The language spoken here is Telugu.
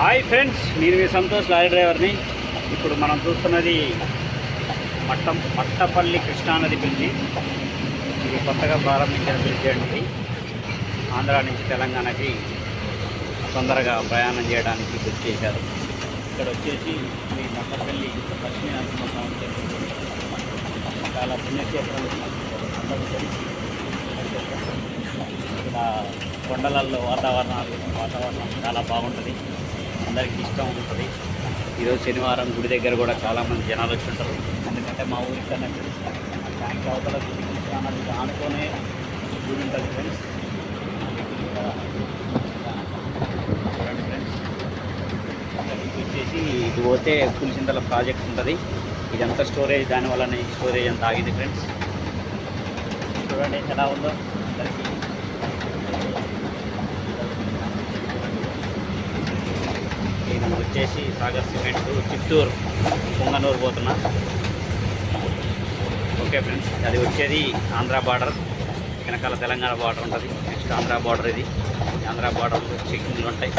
హాయ్ ఫ్రెండ్స్ నేను మీ సంతోష్ లారీ డ్రైవర్ని. ఇప్పుడు మనం చూస్తున్నది మట్టం మట్టపల్లి కృష్ణానది బ్రిడ్జి. ఇది కొత్తగా ప్రారంభించిన బ్రిడ్జి అండి. ఆంధ్ర నుంచి తెలంగాణకి తొందరగా ప్రయాణం చేయడానికి బ్రిడ్జ్ చేశారు. ఇక్కడ వచ్చేసి మీ మట్టపల్లి లక్ష్మీ నరసింహస్వామి చాలా పుణ్యక్షేత్రం. అందరూ తెలిసి ఇక్కడ కొండలల్లో వాతావరణాలు వాతావరణం చాలా బాగుంటుంది. అందరికీ ఇష్టం ఉంటుంది. ఈరోజు శనివారం గుడి దగ్గర కూడా చాలామంది జనాలు వచ్చి ఉంటారు. ఎందుకంటే మా ఊరికి కన్నా ఫ్రెండ్స్ ట్యాంక్ అవతల గుడి అన్నది ఆనుకోనే గుడి ఉంటుంది ఫ్రెండ్స్. చూడండి ఫ్రెండ్స్. వచ్చేసి ఇది పోతే పులిసింతల ప్రాజెక్ట్ ఉంటుంది. ఇదంతా స్టోరేజ్ దానివల్లనే స్టోరేజ్ అంతా ఆగింది ఫ్రెండ్స్. చూడండి ఎలా ఉందో. అందరికీ నేను వచ్చేసి సాగర్ సిమెంట్ చిత్తూరు పొంగనూరు పోతున్నా. ఓకే ఫ్రెండ్స్ అది వచ్చేది ఆంధ్ర బార్డర్. వెనకాల తెలంగాణ బార్డర్ ఉంటుంది. నెక్స్ట్ ఆంధ్ర బార్డర్ ఇది. ఆంధ్ర బార్డర్లో చెక్కింగ్లు ఉంటాయి.